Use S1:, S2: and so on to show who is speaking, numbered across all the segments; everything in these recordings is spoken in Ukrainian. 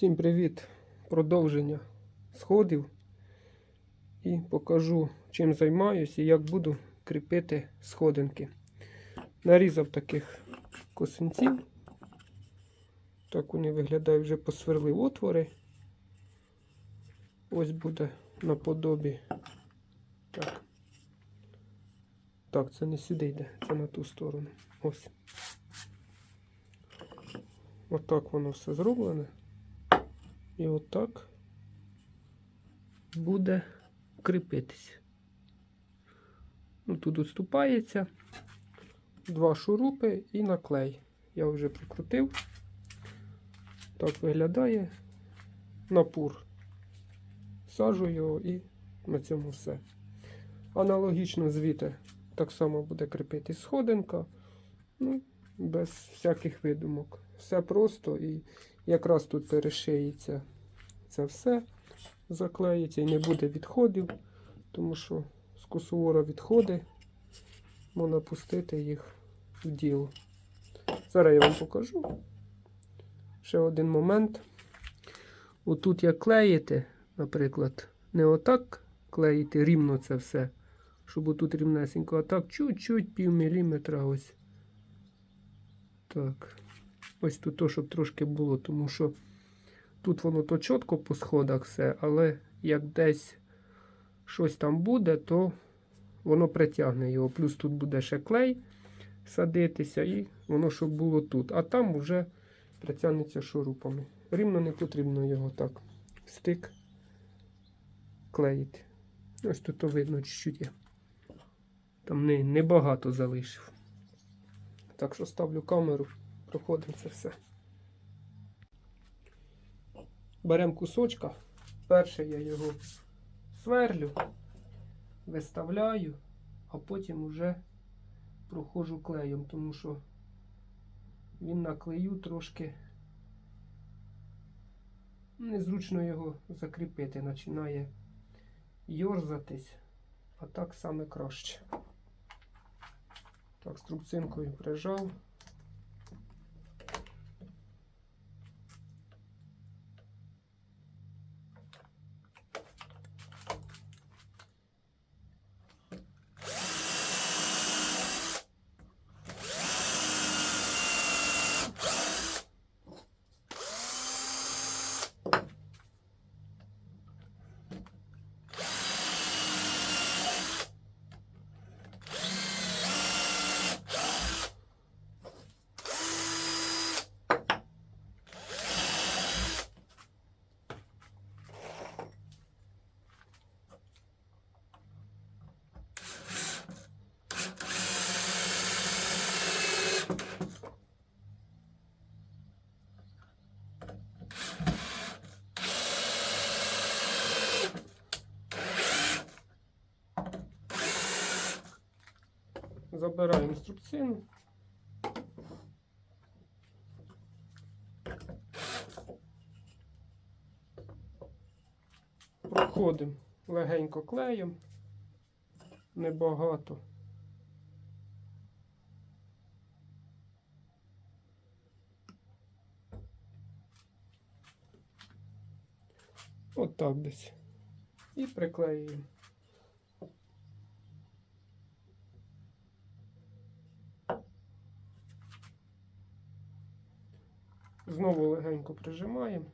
S1: Всім привіт! Продовження сходів. І покажу, чим займаюся і як буду кріпити сходинки. Нарізав таких косинців. Так вони виглядають вже посверлив отвори. Ось буде наподобі. Так. Так, це не сюди йде, це на ту сторону. Ось. Отак воно все зроблене. І отак буде кріпитись. Ну, тут відступається два шурупи і наклей. Я вже прикрутив. Так виглядає напур. Сажу його і на цьому все. Аналогічно звідти так само буде кріпитись сходинка. Ну, без всяких видумок. Все просто і якраз тут перешиється це все, заклеїться і не буде відходів, тому що з косовора відходи можна пустити їх в діло. Зараз я вам покажу. Ще один момент. Отут як клеїте, наприклад, не отак клеїти рівно це все, щоб отут рівнесенько, а так чуть-чуть пів ось. Так. Ось тут то, щоб трошки було, тому що тут воно то чітко по сходах все, але як десь щось там буде, то воно притягне його. Плюс тут буде ще клей садитися, і воно щоб було тут. А там вже притягнеться шурупами. Рівно не потрібно його так стик клеїти. Ось тут то видно чуть-чуть. Там не, небагато залишив. Так що ставлю камеру, проходимо це все. Беремо кусочка. Перше я його сверлю, виставляю, а потім вже проходжу клеєм, тому що він на клею трошки незручно його закріпити, починає йорзатись, а так саме краще. Так, струбцинкою прижав. Забираємо струбцину. Проходимо легенько клеєм, небагато. Отак десь. І приклеюємо. Знову легенько прижимаємо.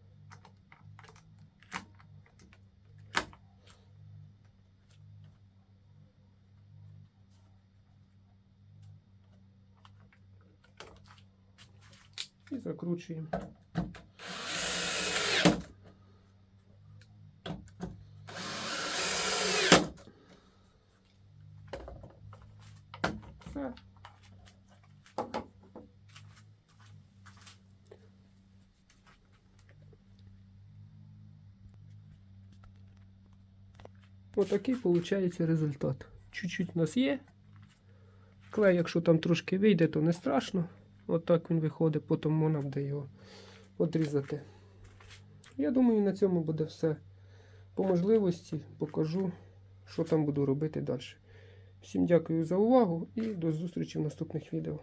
S1: І закручуємо. Все. Отакий виходить результат. Чуть-чуть у нас є. Клей, якщо там трошки вийде, то не страшно. Отак він виходить, потім можна буде його одрізати. Я думаю, на цьому буде все. По можливості покажу, що там буду робити далі. Всім дякую за увагу і до зустрічі в наступних відео.